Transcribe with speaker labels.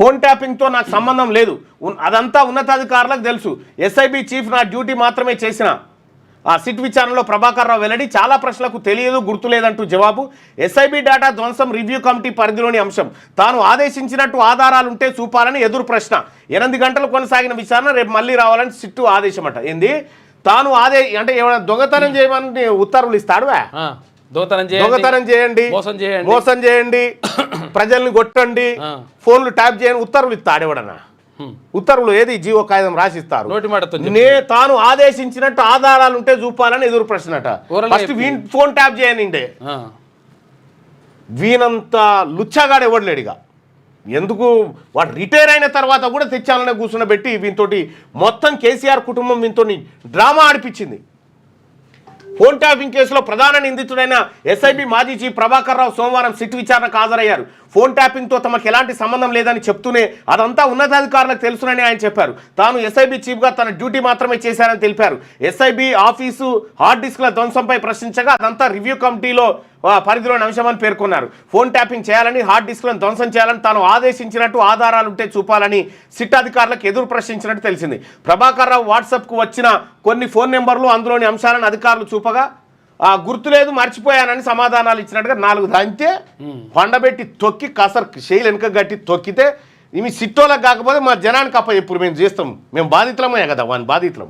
Speaker 1: Phone ట్యాపింగ్తో నాకు సంబంధం లేదు. అదంతా ఉన్నతాధికారులకు తెలుసు. ఎస్ఐబి చీఫ్ నా డ్యూటీ మాత్రమే చేసిన. ఆ సిట్ విచారణలో ప్రభాకర్ రావు వెల్లడి చాలా ప్రశ్నలకు తెలియదు గుర్తులేదంటూ జవాబు. ఎస్ఐబి డేటా ధ్వంసం రివ్యూ కమిటీ పరిధిలోని అంశం. తాను ఆదేశించినట్టు ఆధారాలుంటే చూపాలని ఎదురు ప్రశ్న. ఎనిమిది గంటలు కొనసాగిన విచారణ రేపు మళ్ళీ రావాలని సిట్టు ఆదేశమట. ఏంది? తాను ఆదే అంటే ఏమైనా దొంగతనం చేయమని ఉత్తర్వులు ఇస్తాడువా?
Speaker 2: ఆ, దొంగతనం చేయండి.
Speaker 1: దొంగతనం చేయండి.
Speaker 2: మోసం చేయండి.
Speaker 1: మోసం చేయండి. ప్రజల్ని కొట్టండి. ఫోన్లు ట్యాప్ చేయండి ఉత్తర్వులు ఇస్తాడు ఎవడన్నా?
Speaker 2: హ్మ్.
Speaker 1: ఉత్తర్వులు ఏది? జీవో కాగితం రాసిస్తారు. నే తాను ఆదేశించినట్టు ఆధారాలు ఉంటే చూపాలని ఎదురు ప్రశ్నట.
Speaker 2: ఓరల్గా
Speaker 1: ఫస్ట్. వీన్ ఫోన్ ట్యాప్ చేయనండి వీనంత లుచ్చాగాడు ఎవడలేడిగా ఎందుకు? వాడు రిటైర్ అయిన తర్వాత కూడా తెచ్చాలనే కూర్చున్నబెట్టి వీనితోటి మొత్తం కేసీఆర్ కుటుంబం వీనితో డ్రామా ఆడిపించింది. ఫోన్ ట్యాపింగ్ కేసులో ప్రధాన నిందితుడైన ఎస్ఐబి మాజీ చీఫ్ ప్రభాకర్ రావు సోమవారం సిట్ విచారణకు హాజరయ్యారు. ఫోన్ ట్యాపింగ్తో తమకు ఎలాంటి సంబంధం లేదని చెప్తూనే అదంతా ఉన్నతాధికారులకు తెలుసునని ఆయన చెప్పారు. తాను ఎస్ఐబి చీఫ్గా తన డ్యూటీ మాత్రమే చేశారని తెలిపారు. ఎస్ఐబి ఆఫీసు హార్డ్ డిస్క్ల ధ్వంసంపై ప్రశ్నించగా అదంతా రివ్యూ కమిటీలో పరిధిలోని అంశమని పేర్కొన్నారు. ఫోన్ ట్యాపింగ్ చేయాలని హార్డ్ డిస్క్లను ధ్వంసం చేయాలని తాను ఆదేశించినట్టు ఆధారాలుంటే చూపాలని సిట్ అధికారులకు ఎదురు ప్రశ్నించినట్టు తెలిసింది. ప్రభాకర్ రావు వాట్సాప్కు వచ్చిన కొన్ని ఫోన్ నెంబర్లు అందులోని అంశాలను అధికారులు చూపగా ఆ గుర్తులేదు మర్చిపోయానని సమాధానాలు ఇచ్చినట్టుగా నాలుగు దంతే కొండబెట్టి తొక్కి కసర్ శైలి వెనుక గట్టి తొక్కితే ఇవి సిట్టోలకు కాకపోతే మా జనానికి అప్ప ఇప్పుడు మేము చేస్తాం. మేము బాధితులమే కదా వాని బాధితులం.